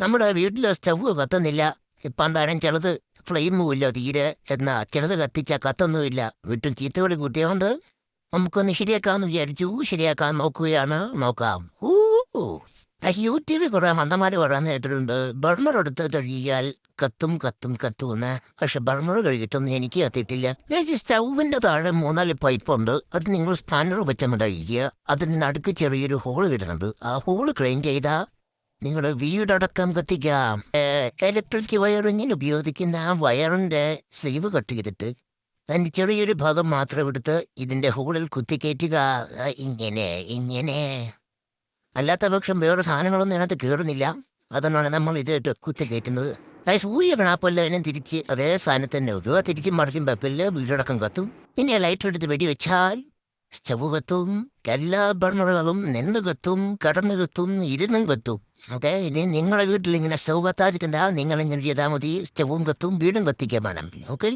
നമ്മുടെ വീട്ടിലെ സ്റ്റവ് കത്തുന്നില്ല. ഇപ്പം എന്തായാലും ചിലത് ഫ്ലെയിമും ഇല്ല തീരെ. എന്നാ ചിലത് കത്തിച്ച കത്തൊന്നുമില്ല വീട്ടിൽ ചീത്തകളി കൂട്ടിയോണ്ട് നമുക്കൊന്ന് ശരിയാക്കാമെന്ന് വിചാരിച്ചു. ശരിയാക്കാൻ നോക്കുകയാണ്. നോക്കാം. ഊ ആ വി കുറെ മണ്ടന്മാര് പറയാൻ കേട്ടിട്ടുണ്ട് ബർണർ എടുത്ത് കഴിയാൽ കത്തും കത്തും കത്തുമെന്ന് പക്ഷെ ബർണർ കഴുകിയിട്ടൊന്നും എനിക്ക് കത്തിയിട്ടില്ല. ഞാൻ സ്റ്റൗവിന്റെ താഴെ മൂന്നാൽ പൈപ്പുണ്ട് അത് നിങ്ങൾ സ്പാനർ വെച്ചമ്മ കഴിക്കുക അതിന് നടുക്ക് ചെറിയൊരു ഹോൾ വരുന്നുണ്ട് ആ ഹോൾ ചെയ്താ നിങ്ങളുടെ വീടടക്കം കത്തിക്കാം ഇലക്ട്രിക് വയറിങ്ങിന് ഉപയോഗിക്കുന്ന ആ വയറിന്റെ സ്ലീവ് കട്ട് ചെയ്തിട്ട് അതിന്റെ ചെറിയൊരു ഭാഗം മാത്രം എടുത്ത് ഇതിന്റെ ഹോളിൽ കുത്തിക്കയറ്റുക ഇങ്ങനെ ഇങ്ങനെ. അല്ലാത്ത പക്ഷം വേറെ സാധനങ്ങളൊന്നും ഇതിനകത്ത് കയറുന്നില്ല അതുകൊണ്ടാണ് നമ്മൾ ഇതിട്ട് കുത്തി കയറ്റുന്നത്. അതായത് സൂര്യ കണാപ്പല്ല അതിനെ തിരിച്ച് അതേ സ്ഥാനത്ത് തന്നെ ഒഴിവാ തിരിച്ചും മറിച്ചും വെപ്പില്ല വീടടക്കം കത്തും. പിന്നെ ലൈറ്റ് എടുത്ത് വെടിവെച്ചാൽ സ്റ്റവ് കത്തും എല്ലാ ബർണറുകളും നിന്ന് കത്തും കടന്നു കത്തും ഇരുന്നും കത്തും. ഓക്കെ ഇനി നിങ്ങളുടെ വീട്ടിൽ ഇങ്ങനെ സ്റ്റവ് കത്താതിട്ടുണ്ടാ നിങ്ങളിങ്ങനെ ചെയ്താൽ മതി. സ്റ്റവും കത്തും വീടും കത്തിക്കാൻ വേണം. ഓക്കെ